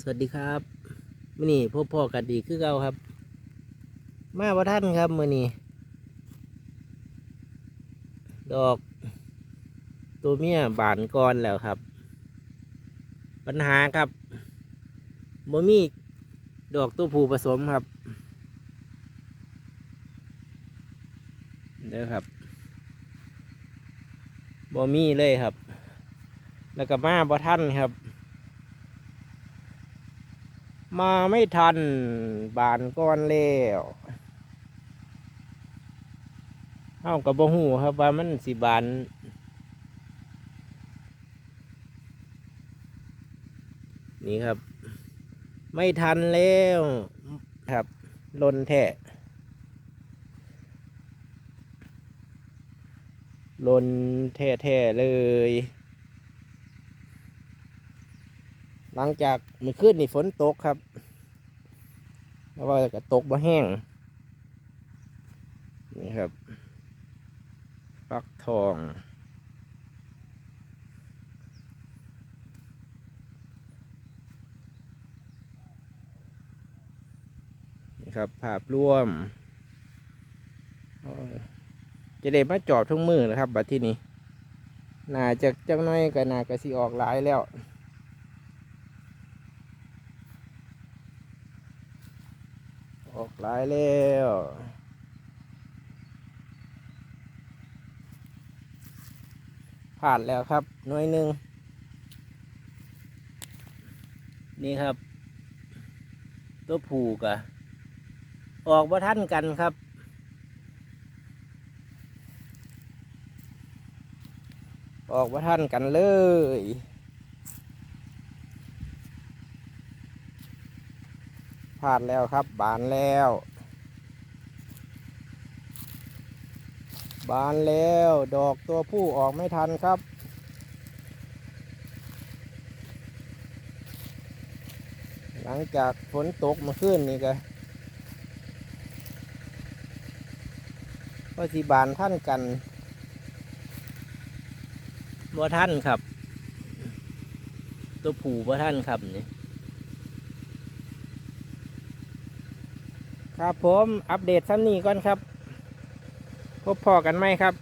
สวัสดีครับมื่อนี้พบพ่อกันดีคือเก่าครับ มาว่าท่านครับมื่อนี้ดอก ตัวเมียบานก่อนแล้วครับ ปัญหาครับบ่มีดอกตัวผู้ผสมครับเด้อครับบ่มีเลยครับ แล้วก็มาบ่ท่านครับ มาไม่ทัน บานก้อนแล้วเอ้ากับบ่หูครับว่ามันสิบานนี่ครับ ไม่ทันแล้วครับลนแท้ลนแท้ๆเลย หลังจากมื่อคืนนี่ฝนตกครับ แล้วว่าก็ตกมาแห้ง นี่ครับฟักทอง นี่ครับ ภาพร่วม จะได้มาจอดทุกมือนะครับ บัดที่นี้น่าจะจังน้อยก็น่าก็สิออกหลายแล้ว ออกหลายแล้วผ่านแล้วครับหน่วยหนึ่งนี่ครับ ตัวผูกอะออกมาท่านกันครับ ออกมาท่านกันเลย ผ่านแล้วครับ บานแล้ว บานแล้ว ดอกตัวผู้ออกไม่ทันครับ หลังจากฝนตกมาขึ้นนี่ก็ก็สีบานท่านกันบ่ท่านครับ ตัวผู้บ่ท่านครับนี่ ครับผมอัปเดตซ้ำนี้ก่อนครับ พบพอกันไหมครับ